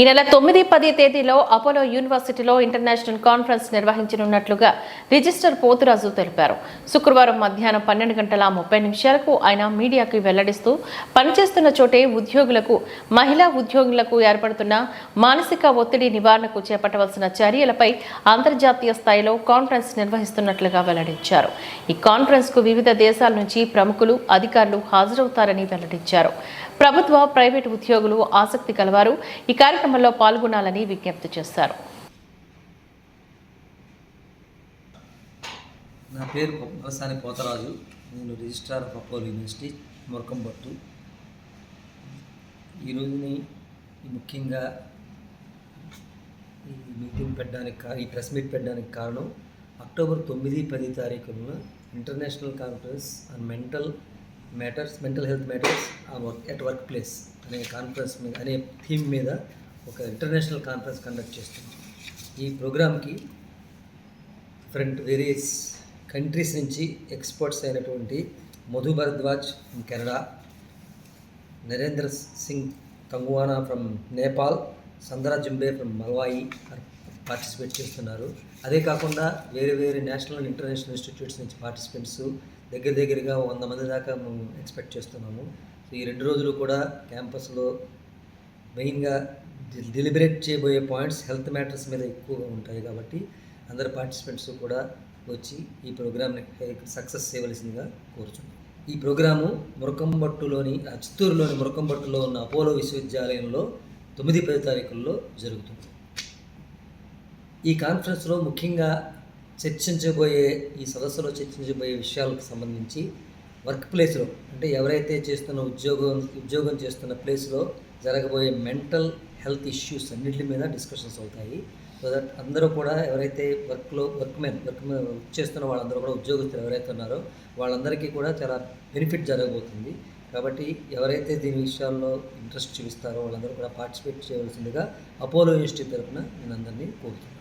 ఈ నెల తొమ్మిది పది తేదీలో అపోలో యూనివర్సిటీలో ఇంటర్నేషనల్ కాన్ఫరెన్స్ నిర్వహించనున్నట్లుగా రిజిస్టర్ పోతురాజు తెలిపారు. శుక్రవారం మధ్యాహ్నం పన్నెండు గంటల ముప్పై నిమిషాలకు ఆయన మీడియాకి వెల్లడిస్తూ పనిచేస్తున్న చోటే ఉద్యోగులకు మహిళా ఉద్యోగులకు ఏర్పడుతున్న మానసిక ఒత్తిడి నివారణకు చేపట్టవలసిన చర్యలపై అంతర్జాతీయ స్థాయిలో కాన్ఫరెన్స్ నిర్వహిస్తున్నట్లుగా వెల్లడించారు. ఈ కాన్ఫరెన్స్కు వివిధ దేశాల నుంచి ప్రముఖులు అధికారులు హాజరవుతారని వెల్లడించారు. ప్రభుత్వ ప్రైవేటు ఉద్యోగులు ఆసక్తి కలవారు. ఈ కార్యక్రమం కార్యక్రమంలో పాల్గొనాలని విజ్ఞప్తి చేశారు. నా పేరు వ్యవసాయ పోతరాజు. నేను registrar of Apollo university Murakambattu ఈ రోజుని ముఖ్యంగా ఈ మీటింగ్ పెట్టడానికి ఈ ప్రెస్ మీట్ పెట్టడానికి కారణం అక్టోబర్ తొమ్మిది పది తారీఖున international conference on mental matters mental health matters work at workplace అనే కాన్ఫరెన్స్ మీద అనే థీమ్ మీద ఒక ఇంటర్నేషనల్ కాన్ఫరెన్స్ కండక్ట్ చేస్తుంది. ఈ ప్రోగ్రామ్కి ఫ్రంట్ వేరియస్ కంట్రీస్ నుంచి ఎక్స్పర్ట్స్ అయినటువంటి మధు భరద్వాజ్ ఫ్రమ్ కెనడా నరేంద్ర సింగ్ కంగువానా ఫ్రమ్ నేపాల్ సందరా జింబే ఫ్రమ్ మల్వాయి పార్టిసిపేట్ చేస్తున్నారు. అదే కాకుండా వేరే వేరే నేషనల్ అండ్ ఇంటర్నేషనల్ ఇన్స్టిట్యూట్స్ నుంచి పార్టిసిపెంట్స్ దగ్గర దగ్గరగా వంద మంది దాకా మేము ఎక్స్పెక్ట్ చేస్తున్నాము. సో ఈ రెండు రోజులు కూడా క్యాంపస్లో మెయిన్గా డెలిబరేట్ చేయబోయే పాయింట్స్ హెల్త్ మ్యాటర్స్ మీద ఎక్కువగా ఉంటాయి కాబట్టి అందరు పార్టిసిపెంట్స్ కూడా వచ్చి ఈ ప్రోగ్రామ్ని సక్సెస్ చేయవలసిందిగా కోరుచున్నాం. ఈ ప్రోగ్రాము మురకంబట్టులోని ఆ చిత్తూరులోని మురకంబట్టులో ఉన్న అపోలో విశ్వవిద్యాలయంలో తొమ్మిది పది తారీఖుల్లో జరుగుతుంది. ఈ కాన్ఫరెన్స్లో ముఖ్యంగా చర్చించబోయే ఈ సదస్సులో చర్చించబోయే విషయాలకు సంబంధించి వర్క్ ప్లేస్లో అంటే ఎవరైతే చేస్తున్న ఉద్యోగం ఉద్యోగం చేస్తున్న ప్లేస్లో జరగబోయే మెంటల్ హెల్త్ ఇష్యూస్ అన్నింటి మీద డిస్కషన్స్ అవుతాయి. సో దట్ అందరూ కూడా ఎవరైతే వర్క్లో వర్క్ మెన్ వర్క్ వర్క్ చేస్తున్న వాళ్ళందరూ కూడా ఉద్యోగస్తులు ఎవరైతే ఉన్నారో వాళ్ళందరికీ కూడా చాలా బెనిఫిట్ జరగబోతుంది. కాబట్టి ఎవరైతే దీని విషయాల్లో ఇంట్రెస్ట్ చూపిస్తారో వాళ్ళందరూ కూడా పార్టిసిపేట్ చేయవలసిందిగా అపోలో యూనివర్సిటీ తరఫున నేను అందరినీ కోరుతున్నాను.